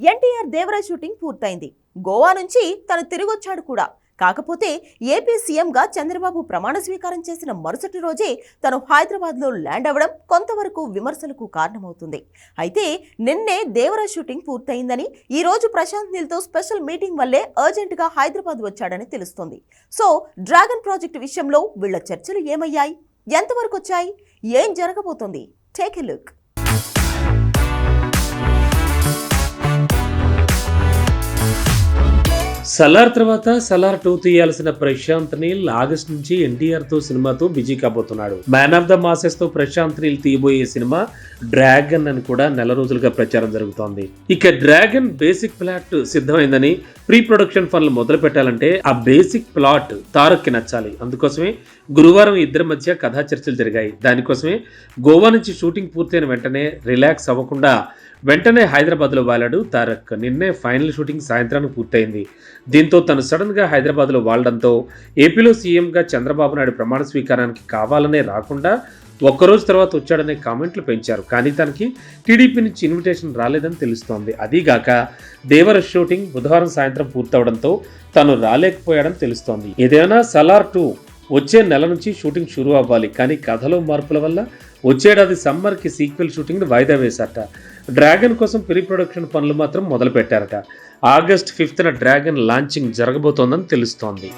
NTR Devaraj shooting పూర్తయింది. గోవా నుంచి తను తిరిగొచ్చాడు కూడా. కాకపోతే ఏపీ సీఎంగా చంద్రబాబు ప్రమాణ స్వీకారం చేసిన మరుసటి రోజే తను హైదరాబాద్లో ల్యాండ్ అవ్వడం కొంతవరకు విమర్శలకు కారణమవుతుంది. అయితే నిన్నే దేవరాజ్ షూటింగ్ పూర్తయిందని ఈ రోజు ప్రశాంత్ నీల్తో స్పెషల్ మీటింగ్ వల్లే అర్జెంటుగా హైదరాబాద్ వచ్చాడని తెలుస్తోంది. సో డ్రాగన్ ప్రాజెక్టు విషయంలో వీళ్ళ చర్చలు ఏమయ్యాయి? ఎంతవరకు వచ్చాయి? ఏం జరగబోతోంది? Take a look. సలార్ తర్వాత సలార్ టూ తీయాల్సిన ప్రశాంత్ నీల్ ఆగస్ట్ నుంచి ఎన్టీఆర్తో సినిమాతో బిజీ కాబోతున్నాడు. మ్యాన్ ఆఫ్ ద మాసెస్తో ప్రశాంత్ నీల్ తీయబోయే సినిమా డ్రాగన్ అని కూడా నెల రోజులుగా ప్రచారం జరుగుతోంది. ఇక డ్రాగన్ బేసిక్ ప్లాట్ సిద్ధమైందని ప్రీ ప్రొడక్షన్ పనులు మొదలు పెట్టాలంటే ఆ బేసిక్ ప్లాట్ తారక్కి నచ్చాలి. అందుకోసమే గురువారం ఇద్దరి మధ్య కథా చర్చలు జరిగాయి. దానికోసమే గోవా నుంచి షూటింగ్ పూర్తయిన వెంటనే రిలాక్స్ అవ్వకుండా వెంటనే హైదరాబాద్లో వాలాడు తారక్. నిన్నే ఫైనల్ షూటింగ్ సాయంత్రానికి పూర్తయింది. దీంతో తను సడన్గా హైదరాబాద్లో వాలడంతో ఏపీలో సీఎంగా చంద్రబాబు నాయుడు ప్రమాణ స్వీకారానికి కావాలనే రాకుండా ఒక్కరోజు తర్వాత వచ్చాడనే కామెంట్లు పెంచారు. కానీ తనకి టీడీపీ నుంచి ఇన్విటేషన్ రాలేదని తెలుస్తోంది. అదీగాక దేవర షూటింగ్ బుధవారం సాయంత్రం పూర్తవడంతో తను రాలేకపోయాడని తెలుస్తోంది. ఏదైనా సలార్ టూ వచ్చే నెల నుంచి షూటింగ్ షురూ అవ్వాలి. కానీ కథలో మార్పుల వల్ల వచ్చేడాది సమ్మర్కి సీక్వెల్ షూటింగ్ని వాయిదా వేశారట. డ్రాగన్ కోసం ప్రీ ప్రొడక్షన్ పనులు మాత్రం మొదలుపెట్టారట. ఆగస్ట్ ఫిఫ్త్న డ్రాగన్ లాంచింగ్ జరగబోతోందని తెలుస్తోంది.